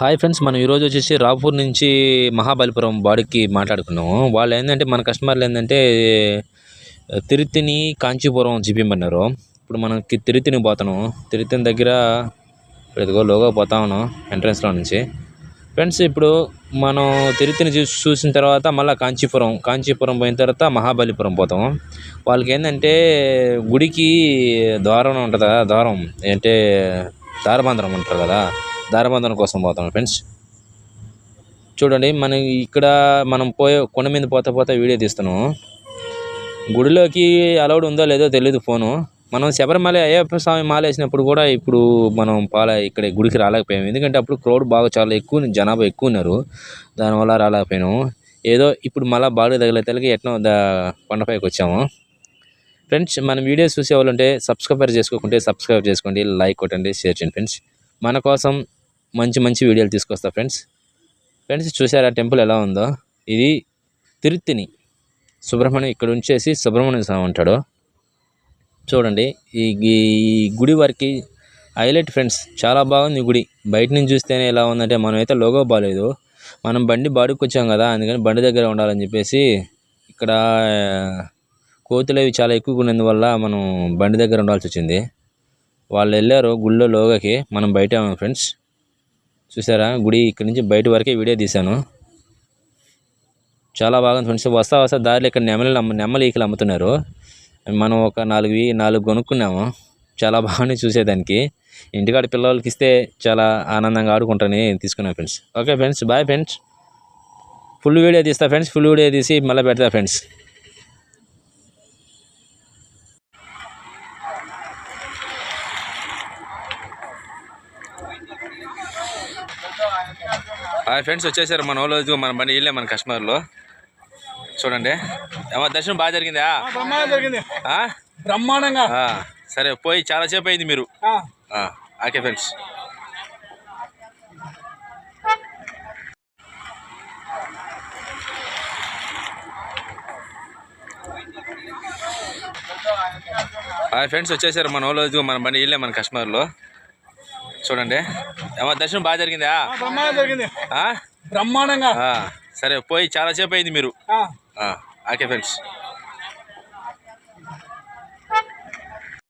Hi friends మనం ఈరోజు వచ్చేసి రాపూర్ నుంచి మహాబలిపురం బాడీకి మాట్లాడుకున్నాము. వాళ్ళు ఏంటంటే మన కస్టమర్లు ఏంటంటే తిరుత్తిని కాంచీపురం చూపించమన్నారు ఇప్పుడు మనకి తిరుత్తిని పోతాను. తిరుత్తిని దగ్గర ఇదిగో లోగా పోతా ఉన్నాం ఎంట్రన్స్లో నుంచి. ఫ్రెండ్స్ ఇప్పుడు మనం తిరుత్తిని చూసి చూసిన తర్వాత మళ్ళీ కాంచీపురం కాంచీపురం పోయిన తర్వాత మహాబలిపురం పోతాం. వాళ్ళకి ఏంటంటే గుడికి ద్వారం ఉంటుంది? కదా ద్వారం అంటే దారబంధనం ఉంటారు కదా? దారబంధనం కోసం పోతాం ఫ్రెండ్స్ చూడండి మనం ఇక్కడ మనం పోయే కొండ మీద పోతా పోతా వీడియో తీస్తున్నాము గుడిలోకి అలౌడ్ ఉందో లేదో తెలియదు ఫోను మనం శబరిమల అయ్యప్ప స్వామి మాల వేసినప్పుడు కూడా ఇప్పుడు మనం పాల ఇక్కడ గుడికి రాలేకపోయాము ఎందుకంటే అప్పుడు క్రౌడ్ బాగా చాలా ఎక్కువ జనాభా ఎక్కువ ఉన్నారు. దానివల్ల రాలేకపోయాము ఏదో ఇప్పుడు మళ్ళీ బాగా తగిలేతలకి ఎట్లా దా కొండపైకి వచ్చాము. ఫ్రెండ్స్ మనం వీడియోస్ చూసే ఉంటే సబ్స్క్రైబర్ చేసుకోకుంటే సబ్స్క్రైబ్ చేసుకోండి లైక్ కొట్టండి షేర్ చేయండి ఫ్రెండ్స్ మన కోసం మంచి మంచి వీడియోలు తీసుకొస్తా ఫ్రెండ్స్. ఫ్రెండ్స్ చూసారా టెంపుల్ ఎలా ఉందో? ఇది తిరుత్తిని సుబ్రహ్మణ్యం ఇక్కడ ఉంచేసి సుబ్రహ్మణ్య స్వామి ఉంటాడు. చూడండి ఈ గుడి వారికి హైలైట్ ఫ్రెండ్స్. చాలా బాగుంది గుడి. బయట నుంచి చూస్తేనే ఎలా ఉందంటే మనం అయితే లోగో బాగాలేదు మనం బండి బాడుకు వచ్చాం కదా అందుకని బండి దగ్గర ఉండాలని చెప్పేసి ఇక్కడ కోతులు అవి చాలా ఎక్కువగా ఉన్నందువల్ల మనం బండి దగ్గర ఉండాల్సి వచ్చింది. వాళ్ళు వెళ్ళారు గుళ్ళో లోగకి. మనం బయట ఫ్రెండ్స్. చూసారా? గుడి ఇక్కడ నుంచి బయట వరకే వీడియో తీశాను. చాలా బాగుంది ఫ్రెండ్స్. వస్తా వస్తా దారిలో ఇక్కడ నెమలి అమ్మ నెమలి ఈకలు అమ్ముతున్నారు. మనం ఒక నాలుగు నాలుగు కొనుక్కున్నాము. చాలా బాగున్నాయి చూసేదానికి. ఇంటికాడ పిల్లలకి ఇస్తే చాలా ఆనందంగా ఆడుకుంటారని తీసుకున్నాం friends. Okay friends bye friends. Full video తీస్తా ఫ్రెండ్స్. ఫుల్ వీడియో తీసి మళ్ళీ పెడతా ఫ్రెండ్స్. హాయ్ ఫ్రెండ్స్ వచ్చేసారు మన వాళ్ళు ఇదిగో మన బండి వీళ్ళే మన కస్టమర్లు. చూడండి. ఏమో దర్శనం బాగా జరిగిందా? జరిగింది. ఆ? బ్రహ్మాండంగా. ఆ, సరే పోయి చాలాసేపు అయింది మీరు. ఆ, ఆ, ఓకే ఫ్రెండ్స్. హాయ్ ఫ్రెండ్స్ వచ్చేసారు మన వాళ్ళు ఇదిగో మన బండి వీళ్ళే మన కస్టమర్లు. చూడండి. ఏమో దర్శనం బాగా జరిగిందా? జరిగింది. ఆ? బ్రహ్మాండంగా. సరే పోయి చాలాసేపు అయింది మీరు. Okay friends